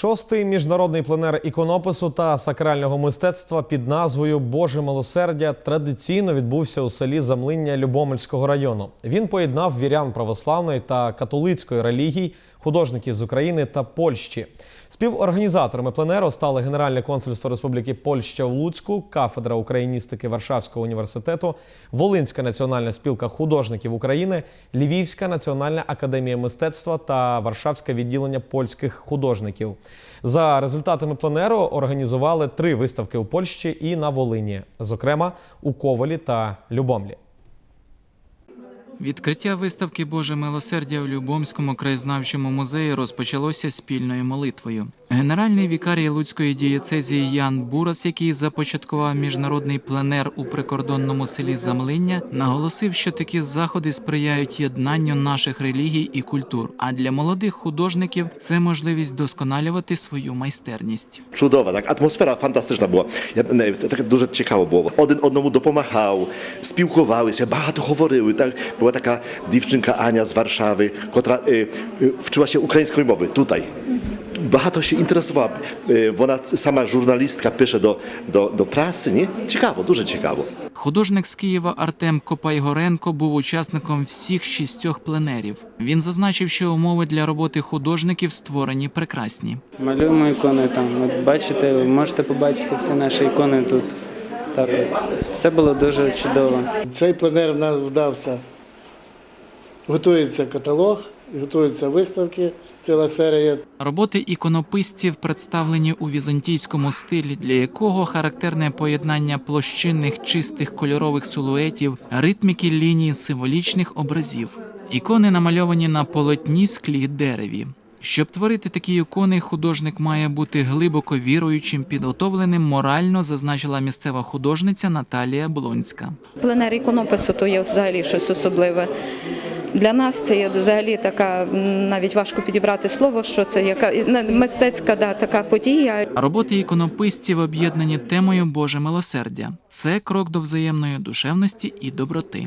Шостий міжнародний пленер іконопису та сакрального мистецтва під назвою Боже милосердя традиційно відбувся у селі Замлиння Любомельського району. Він поєднав вірян православної та католицької релігій, художників з України та Польщі. Співорганізаторами пленеру стали Генеральне консульство Республіки Польща у Луцьку, кафедра україністики Варшавського університету, Волинська національна спілка художників України, Львівська національна академія мистецтва та Варшавське відділення польських художників. За результатами пленеру організували три виставки у Польщі і на Волині, зокрема у Ковалі та Любомлі. Відкриття виставки Боже милосердя в Любомському краєзнавчому музеї розпочалося спільною молитвою. Генеральний вікарій Луцької дієцезії Ян Бурас, який започаткував міжнародний пленер у прикордонному селі Замлиння, наголосив, що такі заходи сприяють єднанню наших релігій і культур. А для молодих художників це можливість досконалювати свою майстерність. Чудова, так атмосфера фантастична була. Я не так дуже цікаво було. Один одному допомагав, спілкувалися, багато говорили. Так була така дівчинка Аня з Warszawy, котра е, е, вчила się української мови tutaj. Багато się інтересувала. Е, Вона сама журналістка пише до, до, до праси. Ні? Цікаво, дуже цікаво. Художник з Києва Артем Копайгоренко був учасником всіх шістьох пленерів. Він зазначив, що умови для роботи художників створені прекрасні. Малюємо ікони там. От бачите, ви можете побачити всі наші ікони тут. Так от. Все було дуже чудово. Цей пленер в нас вдався. Готується каталог, готуються виставки, ціла серія. Роботи іконописців представлені у візантійському стилі, для якого характерне поєднання площинних чистих кольорових силуетів, ритміки ліній символічних образів. Ікони намальовані на полотні склі дереві. Щоб творити такі ікони, художник має бути глибоко віруючим, підготовленим морально, зазначила місцева художниця Наталія Блонська. Пленер іконопису то є взагалі щось особливе. Для нас це є взагалі така, навіть важко підібрати слово, що це яка мистецька да, така подія. Роботи іконописців об'єднані темою Боже милосердя. Це крок до взаємної душевності і доброти.